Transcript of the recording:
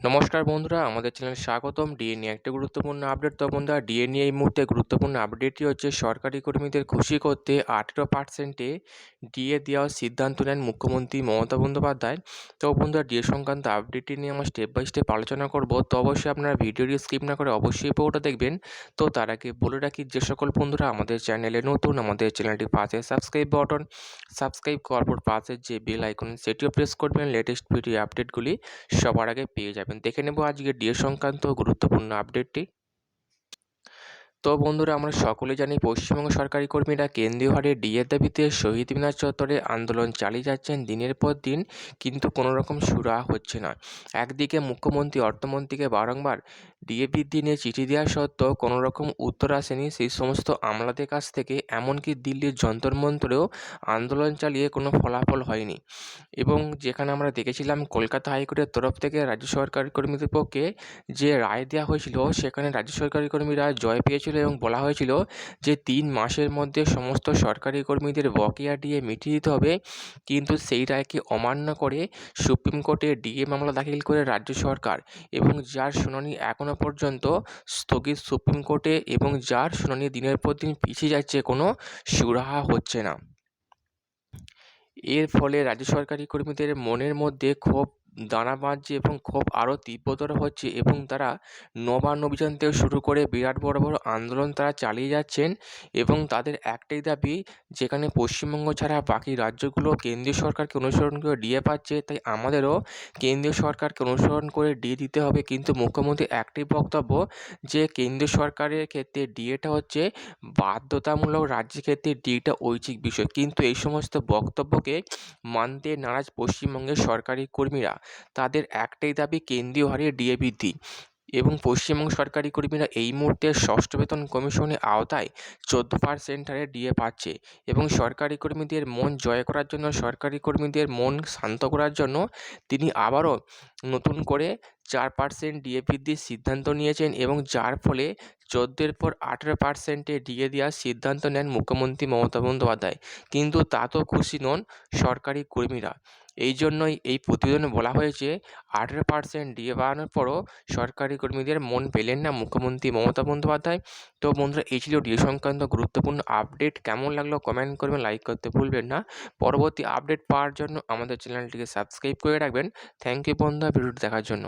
নমস্কার বন্ধুরা, আমাদের চ্যানেলে স্বাগতম। ডিএ নিয়ে একটা গুরুত্বপূর্ণ আপডেট। তো বন্ধুরা ডিএ নিয়ে এই মুহূর্তে গুরুত্বপূর্ণ আপডেটটি হচ্ছে, সরকারি কর্মীদের খুশি করতে আঠেরো পার্সেন্টে ডিএ দেওয়ার সিদ্ধান্ত নেন মুখ্যমন্ত্রী মমতা বন্দ্যোপাধ্যায়। তো বন্ধুরা ডিএ সংক্রান্ত আপডেটটি নিয়ে আমরা স্টেপ বাই স্টেপ আলোচনা করব। তো অবশ্যই আপনারা ভিডিওটি স্কিপ না করে অবশ্যই পুরোটা দেখবেন। তো তার আগে বলে রাখি, যে সকল বন্ধুরা, আমাদের চ্যানেলে নতুন, আমাদের চ্যানেলটি পাশে সাবস্ক্রাইব বাটন সাবস্ক্রাইব করার পর পাশের যে বেল আইকন সেটিও প্রেস করবেন। লেটেস্ট ভিডিও আপডেটগুলি সবার আগে পেয়ে যাবেন। দেখে নেব আজকে ডিএ সংক্রান্ত গুরুত্বপূর্ণ আপডেটটি তো বন্ধুরা আমরা সকলে জানি পশ্চিমবঙ্গ সরকারি কর্মীরা কেন্দ্রীয় হারে ডিএর দাবিতে শহীদ মিনার চত্বরে আন্দোলন চালিয়ে যাচ্ছেন দিনের পর দিন, কিন্তু কোনো রকম সুরা হচ্ছে না। একদিকে মুখ্যমন্ত্রী অর্থমন্ত্রীকে বারংবার ডিএ বৃদ্ধি নিয়ে চিঠি দেওয়া সত্ত্বেও কোনো রকম উত্তর আসেনি সেই সমস্ত আমলাদের কাছ থেকে, এমনকি দিল্লির যন্তর মন্ত্রেও আন্দোলন চালিয়ে কোনো ফলাফল হয়নি। এবং যেখানে আমরা দেখেছিলাম কলকাতা হাইকোর্টের তরফ থেকে রাজ্য সরকারি কর্মীদের পক্ষে যে রায় দেওয়া হয়েছিল, সেখানে রাজ্য সরকারি কর্মীরা জয় পেয়েছিল হয়েছিল এবং বলা হয়েছিল যে তিন মাসের মধ্যে সমস্ত সরকারি কর্মীদের বকেয়া ডিএ মিটিয়ে দিতে হবে। কিন্তু সেই রায়কে অমান্য করে সুপ্রিম কোর্টে ডিএ মামলা দাখিল করে রাজ্য সরকার এবং যার শুনানি এখনও পর্যন্ত স্থগিত সুপ্রিম কোর্টে এবং যার শুনানি দিনের পর দিন পিছিয়ে যাচ্ছে কোনো সুরাহা হচ্ছে না। এর ফলে রাজ্য সরকারি কর্মীদের মনের মধ্যে ক্ষোভ দানা বাঁধছে এবং ক্ষোভ আরও তীব্রতর হচ্ছে এবং তারা নবান্ন অভিযান থেকে শুরু করে বিরাট বড় বড় আন্দোলন তারা চালিয়ে যাচ্ছেন এবং তাদের একটাই দাবি, যেখানে পশ্চিমবঙ্গ ছাড়া বাকি রাজ্যগুলো কেন্দ্রীয় সরকারকে অনুসরণ করে ডিএ পাচ্ছে, তাই আমাদেরও কেন্দ্রীয় সরকারকে অনুসরণ করে ডিএ দিতে হবে। কিন্তু মুখ্যমন্ত্রী একটাই বক্তব্য, যে কেন্দ্রীয় সরকারের ক্ষেত্রে ডিএটা হচ্ছে বাধ্যতামূলক, রাজ্যের ক্ষেত্রে ডিএটা ঐচ্ছিক বিষয়। কিন্তু এই সমস্ত বক্তব্যকে মানতে নারাজ পশ্চিমবঙ্গের সরকারি কর্মীরা। তাদের একটাই দাবি কেন্দ্রীয় হারে ডিএ বৃদ্ধি। এবং পশ্চিমবঙ্গ সরকারি কর্মীরা এই মুহূর্তে ষষ্ঠ বেতন কমিশনের আওতায় চোদ্দ পার্সেন্ট হারে ডিএ পাচ্ছে এবং সরকারি কর্মীদের মন জয় করার জন্য, সরকারি কর্মীদের মন শান্ত করার জন্য তিনি আবারও নতুন করে চার পার্সেন্ট ডিএ বৃদ্ধির সিদ্ধান্ত নিয়েছেন এবং যার ফলে চোদ্দের পর আঠেরো পার্সেন্টে ডিএ দেওয়ার সিদ্ধান্ত নেন মুখ্যমন্ত্রী মমতা বন্দ্যোপাধ্যায়। কিন্তু তাতেও খুশি নন সরকারি কর্মীরা। এই জন্যই এই প্রতিবেদনে বলা হয়েছে, আঠেরো পার্সেন্ট ডিএ বাড়ানোর পরও সরকারি কর্মীদের মন পেলেন না মুখ্যমন্ত্রী মমতা বন্দ্যোপাধ্যায়। তো বন্ধুরা, এই ছিল ডিএ সংক্রান্ত গুরুত্বপূর্ণ আপডেট। কেমন লাগল কমেন্ট করবেন, লাইক করতে ভুলবেন না। পরবর্তী আপডেট পাওয়ার জন্য আমাদের চ্যানেলটিকে সাবস্ক্রাইব করে রাখবেন। থ্যাংক ইউ বন্ধুরা, ভিডিওটি দেখার জন্য।